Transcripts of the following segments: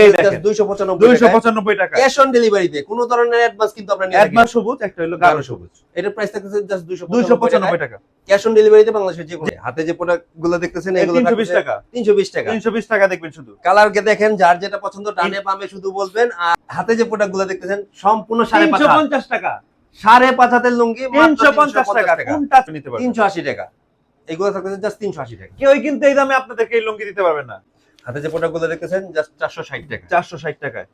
এই Just দেখেন। 295 টাকা। ক্যাশ অন ডেলিভারিতে কোনো ধরনের অ্যাডভান্স কিন্তু আমরা নিয়ে থাকি না। একবার সবুজ একটা হলো গাঢ় সবুজ। এটার প্রাইস থাকতেছে জাস্ট 295 টাকা। ক্যাশ অন ডেলিভারিতে বাংলাদেশের যে কোনো হাতে যে প্রোডাক্ট দেখতেছেন এগুলো তিনশো বিশ থাকতেছে টাকা। 320 টাকা। তিনশো বিশ টাকা দেখবেন শুধু। কালার কে দেখেন যার যেটা পছন্দ ডানে বামে শুধু বলবেন আর হাতে যে প্রোডাক্টগুলো দেখতেছেন সম্পূর্ণ সাড়ে পাঁচ তিনশো হাত। পঞ্চাশ টাকা। সাড়ে পাঁচ হাতের লুঙ্গি তিনশো পঞ্চাশ টাকা। কোনটা নিতে পারবেন? তিনশো আশি টাকা। এগুলো থাকতেছে জাস্ট তিনশো আশি টাকা। কেউই কিন্তু এই দামে আপনাদেরকে এই লুঙ্গি দিতে পারবেন না। হাতে যে প্রোডাক্টগুলো দেখতেছেন জাস্ট চারশো ষাট টাকা। চারশো ষাট টাকায়।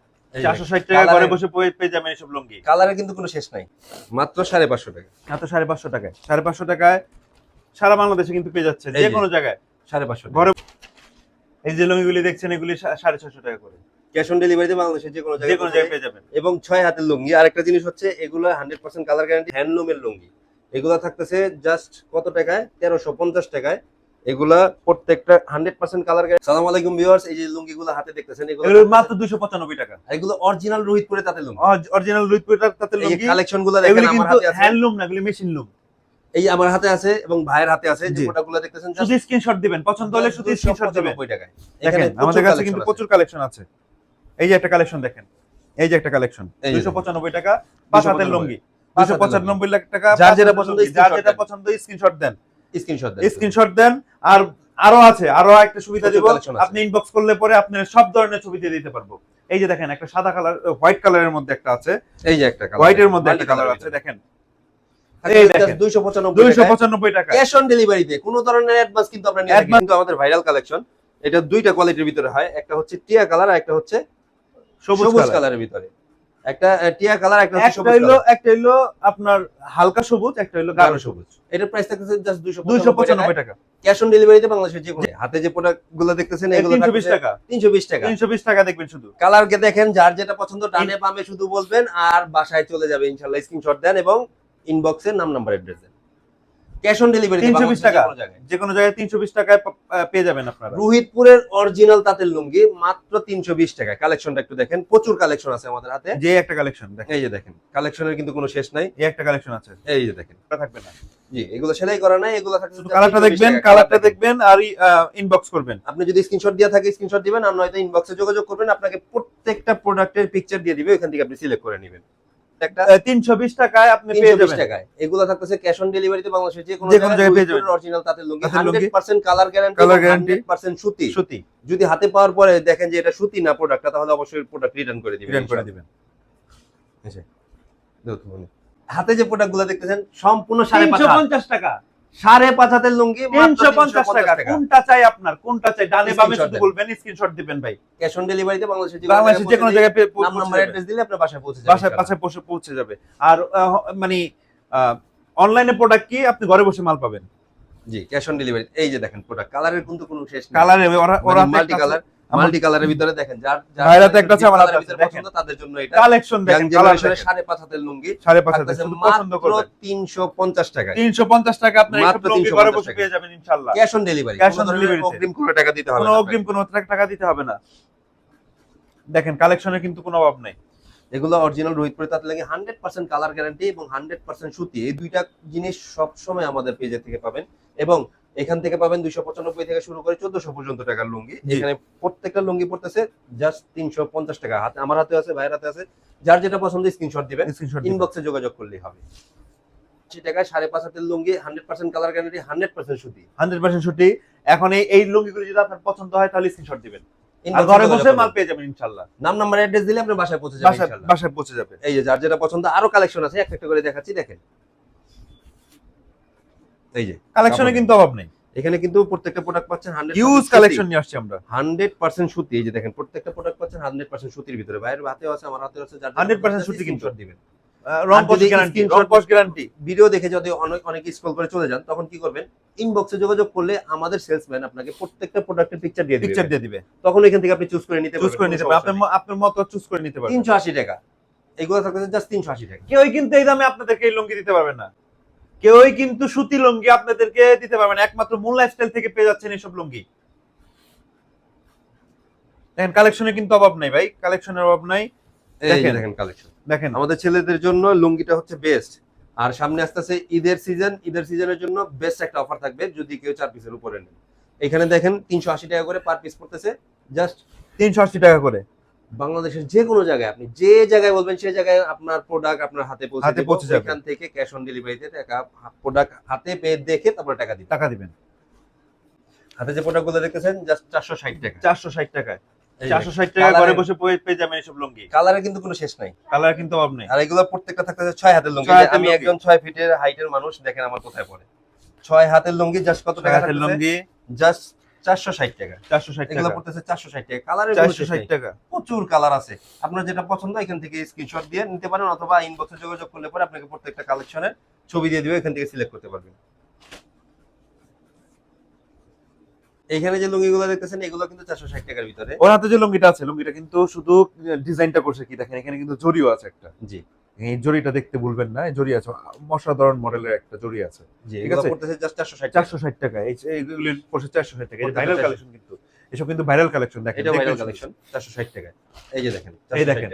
চারশো ষাট টাকা ঘরে বসে পেয়ে- যাবেন এইসব লুঙ্গি। কালারের কিন্তু কোনো শেষ নাই। মাত্র সাড়ে পাঁচশো টাকা। এত সাড়ে পাঁচশো টাকায়। সাড়ে পাঁচশো টাকায় সারা বাংলাদেশে কিন্তু পেয়ে যাচ্ছে যে। কোনো জায়গায়। সাড়ে পাঁচশো ঘরে এই যে লুঙ্গিগুলি দেখছেন এগুলি সাড়ে ছশো টাকা করে। ক্যাশ অন ডেলিভারিতে বাংলাদেশের যে কোনো যে জায়গায় কোনো জায়গায় পেয়ে যাবেন। এবং ছয় হাতের লুঙ্গি। আর একটা জিনিস হচ্ছে এগুলো হান্ড্রেড পার্সেন্ট কালার গ্যারান্টি হ্যান্ডলুমের লুঙ্গি। এগুলো থাকতেছে জাস্ট কত টাকায়? তেরোশো পঞ্চাশ টাকায়। এগুলা প্রত্যেকটা হান্ড্রেড পার্সেন্ট কালার সালাম আলাইকুম ভিউয়ার্স এই যে লুঙ্গিগুলো হাতে দেখতেছেন এগুলো মাত্র দুশো পঁচানব্বই টাকা। এগুলো অরিজিনাল রোহিতপুরে তাতে লুঙ্গি। অরিজিনাল লুইপুর তাতে লুঙ্গি। কালেকশনগুলো দেখেন আমার হাতে আছে। হ্যান্ডলুম না এগুলি মেশিন লুম এই আমার হাতে আছে এবং ভাইয়ের হাতে আছে যে। প্রোডাক্টগুলো দেখতেছেন শুধু স্ক্রিনশট দিবেন পছন্দ হলে শুধু স্ক্রিনশট দিবেন। 295 টাকায়। এখানে আমাদের কাছে কিন্তু প্রচুর কালেকশন আছে। এই যে একটা কালেকশন দেখেন এই যে একটা কালেকশন এই যে দুশো পঁচানব্বই টাকা পাঁচ হাতের লুঙ্গি। পাঁচ দুশো হাতের পঁচানব্বই লাখ টাকা যার যেটা পছন্দ যার যেটা। পছন্দ স্ক্রিনশট দেন। স্ক্রিনশট দেন স্ক্রিনশট দেন আর আরও আছে আরও একটা সুবিধা দেব। আপনি ইনবক্স করলে পরে আপনার সব ধরনের ছবি দিয়ে দিতে পারব। এই যে দেখেন একটা সাদা কালার হোয়াইট কালারের মধ্যে একটা আছে। এই যে একটা কালার হোয়াইটের মধ্যে একটা কালার আছে দেখেন। এই এই দেখেন। 295 দুইশো পঁচানব্বই টাকা ক্যাশ অন ডেলিভারিতে কোনো ধরনের অ্যাডভান্স কিন্তু আমরা নিয়ে থাকি না। Advance- কিন্তু আমাদের ভাইরাল কালেকশন এটা দুইটা কোয়ালিটির ভিতরে হয়। একটা হচ্ছে টিয়া কালার আর একটা হচ্ছে সবুজ সবুজ কালার কালারের ভিতরে। একটা টিয়া কালার একটা একটা হইল একটা হইল আপনার হালকা সবুজ একটা হইল গাঢ় সবুজ। এটার প্রাইস থাকতেছে জাস্ট 295 দুইশো টাকা। ক্যাশ অন ডেলিভারিতে বাংলাদেশের যে কোনো হাতে যে প্রোডাক্টগুলো দেখতেছেন এগুলো তিনশো বিশ থাকতেছে টাকা। 320 টাকা। তিনশো বিশ টাকা দেখবেন শুধু। কালার কে দেখেন যার যেটা পছন্দ ডানে বামে শুধু বলবেন আর বাসায় চলে যাবে ইনশাআল্লাহ স্ক্রিনশট দেন এবং ইনবক্সে নাম নাম্বার অ্যাড্রেস দেন। ক্যাশ অন ডেলিভারি 320 টাকা। যে কোনো জায়গায়। তিনশো বিশ টাকায় পেয়ে যাবেন আপনারা। রোহিতপুরের অরিজিনাল তাঁতের লুঙ্গি মাত্র 320 টাকা কালেকশনটা একটু দেখেন। প্রচুর কালেকশন আছে আমাদের হাতে। যে একটা কালেকশন দেখেন। এই যে দেখেন কালেকশনের কিন্তু কোনো শেষ নাই। এই একটা কালেকশন আছে। এই যে দেখেন। এটা থাকবে না। জি এগুলো সেলাই করা নাই এগুলো থাকছে শুধু কালারটা দেখবেন কালারটা দেখবেন আর ইনবক্স করবেন। আপনি যদি স্ক্রিনশট দেওয়া থাকে স্ক্রিনশট দিবেন আর নয়তো ইনবক্সে যোগাযোগ করবেন আপনাকে প্রত্যেকটা প্রোডাক্টের পিকচার দিয়ে দিবে ওখান থেকে আপনি সিলেক্ট করে নেবেন। একটা? তিনশো বিশ টাকায় আপনি পেয়ে যাবেন। টাকায়। এগুলো থাকতেছে ক্যাশ অন ডেলিভারিতে বাংলাদেশের যে কোনো জায়গায় পেয়ে যাবেন। অরিজিনাল তাঁতের lungi 100% colour guarantee Colour colour guarantee 100% সুতি। সত্যি যদি হাতে পাওয়ার পরে দেখেন যে এটা সুতি না প্রোডাক্টটা তাহলে অবশ্যই প্রোডাক্ট রিটার্ন করে দিবেন রিটার্ন করে দিবেন। দিবেন হাতে যে প্রোডাক্টগুলো দেখতেছেন সম্পূর্ণ সাড়ে পাঁচ তিনশো হাত। পঞ্চাশ টাকা। সাড়ে পাঁচ হাতের লুঙ্গি তিনশো পঞ্চাশ টাকা। কোনটা চাই আপনার? কোনটা চাই? ডানে বামে শুধু বলবেন স্ক্রিনশট দিবেন ভাই। ক্যাশ অন ডেলিভারিতে বাংলাদেশের যে বাংলাদেশের যে কোনো জায়গায় নাম্বার অ্যাড্রেস দিলে আপনার বাসায় পৌঁছে যাবে বাসায় বাসায় পৌঁছে পৌঁছে যাবে। আর মানে অনলাইনে প্রোডাক্ট কি? আপনি ঘরে বসে মাল পাবেন। জি ক্যাশ অন ডেলিভারি এই যে দেখেন প্রোডাক্ট কালারের কিন্তু কোনো শেষ কালারে ওরা ওরা মাল্টি কালার মাল্টি কালারের ভিতরে দেখেন যার হাতে একটা আছে, আমার। পছন্দ তাদের জন্য এটা কালেকশন দেখেন কালার জেনারেশনের সাড়ে হাতের লুঙ্গি সাড়ে পাঁচ হাজার থাকতেছে শুধু পছন্দ মাত্র করবেন। তিনশো পঞ্চাশ টাকায়। টাকা আপনার এইসব মাত্র লুঙ্গি 350 ঘরে বসে পেয়ে যাবেন ইনশাল্লাহ cash on delivery on delivery তে। অগ্রিম কোনো টাকা দিতে হবে কোনো না অগ্রিম কোনো টাকা দিতে হবে না। দেখেন কালেকশনের কিন্তু কোনো অভাব নাই। এগুলো অরিজিনাল রোহিতপুরে তাতে লাগে হান্ড্রেড পার্সেন্ট কালার গ্যারান্টি এবং হান্ড্রেড পার্সেন্ট সুতি। এই দুইটা জিনিস সবসময় আমাদের পেজে থেকে পাবেন। এবং এখান থেকে পাবেন দুইশো পঁচানব্বই থেকে শুরু করে চোদ্দশো পর্যন্ত টাকার লুঙ্গি। এখানে প্রত্যেকটা লুঙ্গি পড়তেছে জাস্ট তিনশো পঞ্চাশ টাকা। হাতে আমার হাতে আছে ভাইয়ের হাতে আছে। যার যেটা পছন্দ স্ক্রিনশট দিবেন। ইনবক্সে যোগাযোগ করলেই হবে। টাকায় সাড়ে পাঁচ হাতের lungi hundred percent colour guarantee hundred percent সুতি। হান্ড্রেড পার্সেন্ট ছুটি এখন এই এই লুঙ্গিগুলো যদি আপনার পছন্দ হয় তাহলে স্ক্রিনশট দিবেন। ঘরে বসে মাল পেয়ে যাবেন নাম নাম্বার অ্যাড্রেস দিলে আপনার বাসায় পৌঁছে যাবে বাসায় পৌঁছে যাবে। এই যে যার যেটা পছন্দ আরও কালেকশন আছে। একটা করে দেখাচ্ছি দেখেন। এই যে কালেকশনে কিন্তু অভাব নেই। এখানে কিন্তু প্রত্যেকটা প্রোডাক্ট পাচ্ছেন হান্ড্রেড ইউজ কালেকশন নিয়ে আসছি আমরা। হান্ড্রেড পার্সেন্ট সুতি এই যে দেখেন প্রত্যেকটা প্রোডাক্ট পাচ্ছেন হান্ড্রেড পার্সেন্ট সুতির ভিতরে। বাইরের হাতেও আছে আমার হাতেও আছে যার 100% সুতি কিন্তু। দিবেন। আহ, রং আর কস যদি গ্যারান্টি রং screenshot- কস গ্যারান্টি ভিডিও দেখে যদি অনেক অনেক স্ক্রল করে চলে যান তখন কি করবেন? ইনবক্সে যোগাযোগ করলে আমাদের সেলসম্যান আপনাকে প্রত্যেকটা প্রোডাক্টের পিকচার দিয়ে পিকচার দিয়ে দিবে। তখন এখান থেকে আপনি চুজ করে নিতে চুজ করে নিতে পারবেন। আপনার মতো চুজ করে নিতে পারবেন। টাকা। এগুলো থাকতেছে জাস্ট টাকা। কেউই কিন্তু এই দামে আপনাদেরকে এই লুঙ্গি দিতে পারবে না। কেউই কিন্তু সুতি লুঙ্গি আপনাদেরকে দিতে পারবে না। একমাত্র মূল লাইফস্টাইল থেকে পেয়ে যাচ্ছেন এইসব লুঙ্গি। দেখেন কালেকশনে কিন্তু অভাব নাই ভাই। কালেকশনের অভাব নাই। দেখেন। কালেকশন দেখেন। আমাদের ছেলেদের জন্য লুঙ্গিটা হচ্ছে বেস্ট আর সামনে আসতেছে ঈদের সিজন ঈদের সিজনের জন্য বেস্ট একটা অফার থাকবে যদি কেউ চার পিসের উপরে নেন এখানে দেখেন তিনশো আশি টাকা করে পার পিস পড়তেছে। জাস্ট তিনশো আশি টাকা করে। বাংলাদেশের যে কোনো জায়গায় আপনি যে জায়গায় বলবেন সেই জায়গায় আপনার প্রোডাক্ট আপনার হাতে পৌঁছে হাতে পৌঁছে যাবে। এখান থেকে ক্যাশ অন ডেলিভারিতে টাকা প্রোডাক্ট হাতে পেয়ে দেখে তারপরে টাকা দিবেন। টাকা দিবেন। হাতে যে প্রোডাক্টগুলো দেখতেছেন জাস্ট চারশো ষাট টাকা। চারশো ষাট টাকায়। এই চারশো ষাট টাকা Colour ঘরে বসে পেয়ে যাবেন এইসব লুঙ্গি। কালারের কিন্তু কোনো শেষ নাই। কালার কিন্তু অভাব নেই। আর এগুলো প্রত্যেকটা থাকতেছে ছয় হাতের লুঙ্গি। আমি একজন ছয় ফিটের হাইটের মানুষ দেখেন আমার কোথায় পড়ে। ছয় হাতের লুঙ্গি জাস্ট কত টাকা হাতের লুঙ্গি। জাস্ট চারশো ষাট টাকা চারশো ষাট এগুলো পড়তেছে চারশো ষাট টাকা। কালারের চারশো ষাট টাকা। প্রচুর কালার আছে। আপনার যেটা পছন্দ এখান থেকে স্ক্রিনশট দিয়ে নিতে পারেন অথবা ইনবক্সে যোগাযোগ করলে পরে আপনাকে প্রত্যেকটা কালেকশনের ছবি দিয়ে দিবে এখান থেকে সিলেক্ট করতে পারবেন। এখানে যে লুঙ্গিগুলো দেখতেছেন এগুলো কিন্তু চারশো ষাট টাকার ভিতরে। ওর হাতে যে লুঙ্গিটা আছে লুঙ্গিটা কিন্তু শুধু ডিজাইনটা করছে কি দেখেন এখানে কিন্তু জরিও আছে একটা। জি। এই জরিটা দেখতে ভুলবেন না এই জরি আছে অসাধারণ মডেলের একটা জরি আছে। ঠিক আছে। চারশো ষাট টাকা। এইগুলি পড়ছে চারশো ষাট টাকা ভাইরাল কালেকশন কিন্তু এসব কিন্তু ভাইরাল কালেকশন দেখেন এটা ভাইরাল কালেকশন চারশো ষাট টাকা। এই যে দেখেন এই দেখেন।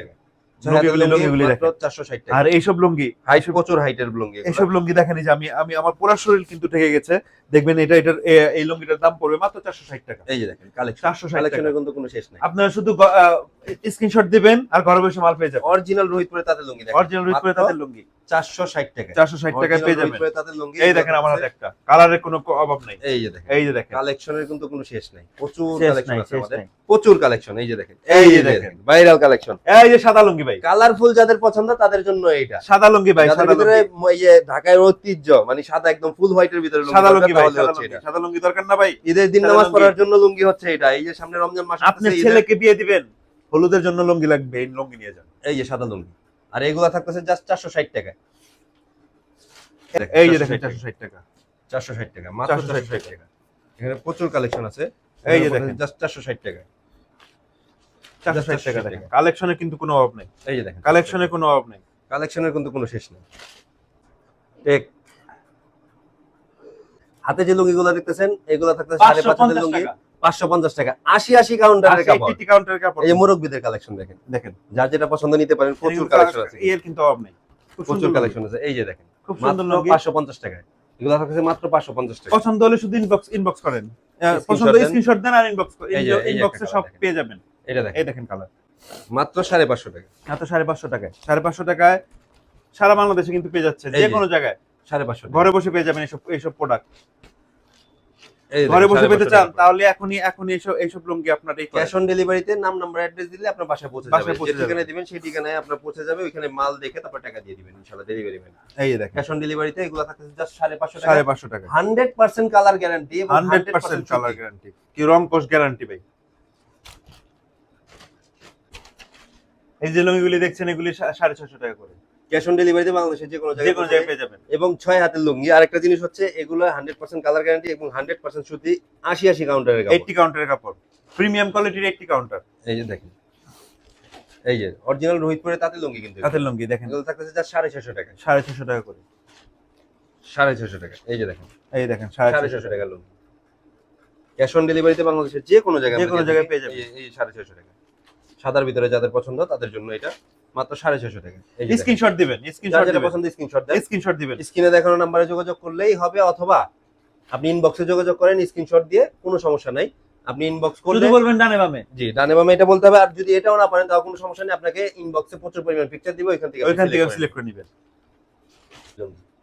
আর এইসব লুঙ্গি হাইট প্রচুর হাইটের লুঙ্গি এইসব লুঙ্গি দেখেন যে আমি আমি আমার পুরো শরীর কিন্তু ঠেকে গেছে। দেখবেন এটা এটার এই লুঙ্গিটার দাম পড়বে মাত্র চারশো ষাট টাকা। এই যে দেখেন কালেকশন চারশো ষাট কিন্তু কোনো শেষ নাই। আপনারা শুধু স্ক্রিনশট দিবেন আর ঘরে বসে মাল পেয়ে যাবেন। অরিজিনাল রোহিতপুরে তাদের লুঙ্গি দেখেন। অরিজিনাল করে মাত্র তাদের লুঙ্গি। চারশো ষাট টাকা। চারশো ষাট টাকায় পেয়ে যাবেন। রোহিতপুরে তাদের লুঙ্গি এই দেখেন আমার হাতে একটা। কালারের কোনো অভাব নাই। এই যে দেখেন। এই যে দেখেন। কালেকশনের কিন্তু কোনো শেষ নাই। প্রচুর কালেকশন আছে আমাদের। প্রচুর কালেকশন এই যে দেখেন। এই যে যে দেখেন। Viral collection. এই যে সাদা লুঙ্গি ভাই। কালারফুল যাদের পছন্দ তাদের জন্য এইটা। সাদা লুঙ্গি ভাই সাদা ভিতরে ইয়ে ঢাকার ঐতিহ্য মানে সাদা একদম ফুল হোয়াইটের ভিতরে লুঙ্গি সাদা লুঙ্গি ভাই সাদা লুঙ্গি। দরকার না ভাই। ঈদের দিন নামাজ পড়ার জন্য লুঙ্গি হচ্ছে এটা। এই যে সামনে রমজান মাস আপনার আসতেছে, ছেলেকে বিয়ে দিবেন। হলুদের জন্য লুঙ্গি লাগবে এই লুঙ্গি নিয়ে যান। এই যে সাদা লুঙ্গি। আর এগুলা থাকতেছে জাস্ট চারশো ষাট টাকা এই যে দেখেন চারশো ষাট টাকা। চারশো ষাট টাকা মাত্র চারশো ষাট টাকা। এখানে প্রচুর কালেকশন আছে। এই যে দেখেন। জাস্ট চারশো ষাট টাকা। চারশো ষাট টাকা দেখেন। কালেকশনের কিন্তু কোনো অভাব নেই। এই যে দেখেন। কালেকশনের কোনো অভাব নেই। কালেকশনের কিন্তু কোনো শেষ নেই। টেক। হাতে যে লুঙ্গিগুলো দেখতেছেন এগুলো থাকতেছে সাড়ে পাঁচ হাতের লুঙ্গি। পাঁচশো পঞ্চাশ টাকা আশি আশি কাউন্টারের কাপড়। কাউন্টারের কাপড়। এই যে কালেকশন দেখেন। দেখেন। যার যেটা পছন্দ নিতে পারেন প্রচুর কালেকশন আছে। এর কিন্তু অভাব নেই। প্রচুর কালেকশন আছে। এই যে দেখেন খুব সুন্দর মাত্র লুঙ্গি টাকায় এগুলো থাকতেছে মাত্র পাঁচশো পঞ্চাশ টাকা। পছন্দ হলে শুধু ইনবক্স ইনবক্স করেন। পছন্দ স্ক্রিনশট দেন। আর ইনবক্স এই যে- এই যে ইনবক্সে সব পেয়ে যাবেন। এটা দেখেন। এই দেখেন কালার মাত্র সাড়ে পাঁচশো টাকা। মাত্র সাড়ে পাঁচশো টাকায়। সাড়ে পাঁচশো টাকায় সারা বাংলাদেশে কিন্তু পেয়ে যাচ্ছে যে। কোনো জায়গায়। সাড়ে পাঁচশো টাকা। ঘরে বসে পেয়ে যাবেন এইসব এইসব প্রোডাক্ট ঘরে বসে পেতে চান। তাহলে এখনই এখনই এইসব এইসব লুঙ্গি আপনার এই ক্যাশ অন ডেলিভারিতে নাম নাম্বার অ্যাড্রেস দিলে আপনার বাসায় পৌঁছে যাবে। যে। ঠিকানায় দিবেন সেই ঠিকানায় আপনার পৌঁছে যাবে ওইখানে মাল দেখে তারপর টাকা দিয়ে দিবেন ইনশাআল্লাহ ডেলিভারি ম্যান এই যে দেখেন। ক্যাশ অন ডেলিভারিতে এগুলো থাকতেছে জাস্ট সাড়ে পাঁচশো টাকা। সাড়ে পাঁচশো টাকা। Hundred percent colour guarantee hundred percent colour guarantee কি রং কোষ গ্যারান্টি ভাই? এই যে লুঙ্গিগুলি দেখছেন এগুলি সা- সাড়ে ছশো টাকা করে। ক্যাশ অন ডেলিভারিতে বাংলাদেশের যে কোনো জায়গায় যাবে। পেয়ে যাবেন। এবং ছয় হাতের লুঙ্গি। আরেকটা জিনিস হচ্ছে এগুলো হান্ড্রেড পার্সেন্ট কালার গ্যারান্টি এবং হান্ড্রেড পার্সেন্ট সুতি আশি আশি কাউন্টারের এইটটি কাউন্টারের কাপড়। প্রিমিয়াম কোয়ালিটির এইটটি কাউন্টার এই যে দেখেন। এই যে অরিজিনাল রোহিতপুরে তাতে লুঙ্গি কিন্তু হাতের লুঙ্গি দেখেন। এগুলো থাকতেছে জাস্ট সাড়ে ছশো টাকা। সাড়ে ছশো টাকা করে। সাড়ে ছশো টাকা। এই যে দেখেন। এই দেখেন সাড়ে ছশো টাকা। লুঙ্গি। ক্যাশ অন ডেলিভারিতে বাংলাদেশের যে কোনো জায়গায় যে কোনো জায়গায় পেয়ে। এই- এই সাড়ে ছশো টাকা। সাদার ভিতরে যাদের পছন্দ তাদের জন্য এটা। মাত্র সাড়ে ছশো টাকা। স্ক্রিনশট দিবেন স্ক্রিনশট যেটা পছন্দ স্ক্রিনশট দেন। স্ক্রিনশট দিবেন। স্ক্রিনে দেখানো নাম্বারে যোগাযোগ করলেই হবে অথবা আপনি ইনবক্সে যোগাযোগ করেন স্ক্রিনশট দিয়ে কোনো সমস্যা নাই। আপনি ইনবক্স করলে বলবেন ডানে বামে। জি ডানে বামে এটা বলতে হবে। আর যদি এটাও না পারেন তাও কোনো সমস্যা নেই। আপনাকে ইনবক্সে প্রচুর পরিমাণ পিকচার দিব ওইখান থেকে ওইখান থেকে সিলেক্ট করে নেবেন।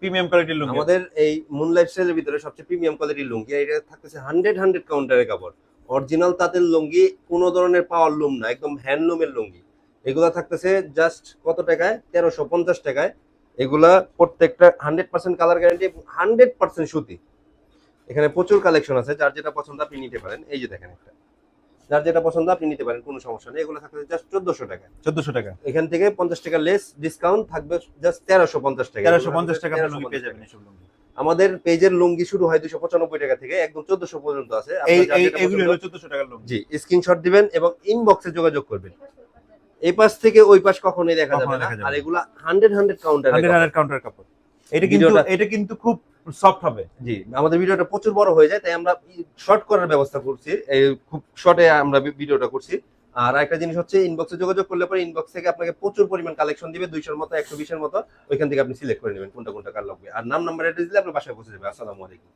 প্রিমিয়াম কোয়ালিটির লুঙ্গি। আমাদের এই মুন লাইফস্টাইলের ভিতরে সবচেয়ে প্রিমিয়াম কোয়ালিটির লুঙ্গি এটা থাকতেছে হান্ড্রেড হান্ড্রেড কাউন্টারের কাপড়। অরিজিনাল তাঁতের লুঙ্গি কোনো ধরনের পাওয়ার লুম না একদম হ্যান্ডলুমের লুঙ্গি। এগুলা থাকতেছে জাস্ট কত টাকায়? তেরোশো পঞ্চাশ টাকায়। এগুলা প্রত্যেকটা hundred percent colour guarantee hundred percent সুতি। এখানে প্রচুর কালেকশন আছে যার যেটা পছন্দ আপনি নিতে পারেন। এই যে দেখেন একটা। যার যেটা পছন্দ আপনি নিতে পারেন কোনো সমস্যা নেই। এগুলো থাকতেছে জাস্ট চোদ্দশো টাকা চোদ্দশো টাকা। এখান থেকে পঞ্চাশ টাকা লেস ডিসকাউন্ট থাকবে জাস্ট তেরোশো পঞ্চাশ টাকা তেরোশো পঞ্চাশ টাকা আপনার 1350 লুঙ্গি পেয়ে যাবেন লুঙ্গি। আমাদের পেজের লুঙ্গি শুরু হয় দুশো পঁচানব্বই টাকা থেকে একদম চোদ্দশো পর্যন্ত আছে। জি স্ক্রিনশট দিবেন এবং ইনবক্সে যোগাযোগ করবেন। এই পাশ থেকে ওই পাশ কখনোই দেখা যাবে না। আর। এগুলা কাউন্টার হান্ড্রেড হান্ড্রেড কাউন্টার কাপড়। এটা কিন্তু এটা কিন্তু খুব সফট হবে। জি আমাদের ভিডিওটা প্রচুর বড় হয়ে যায় তাই আমরা শর্ট করার ব্যবস্থা করছি। এই খুব শর্টে আমরা ভিডিওটা করছি। আর একটা জিনিস হচ্ছে ইনবক্সে যোগাযোগ করলে পরে ইনবক্স থেকে আপনাকে প্রচুর পরিমাণ কালেকশন দিবে দুইশোর মতো একশো বিশের মতো। ওইখান থেকে আপনি সিলেক্ট করে নেবেন কোনটা কোনটা কার লাগবে। আর নাম নাম্বার অ্যাড্রেস দিলে আপনার বাসায় পৌঁছে যাবে আসসালামু আলাইকুম।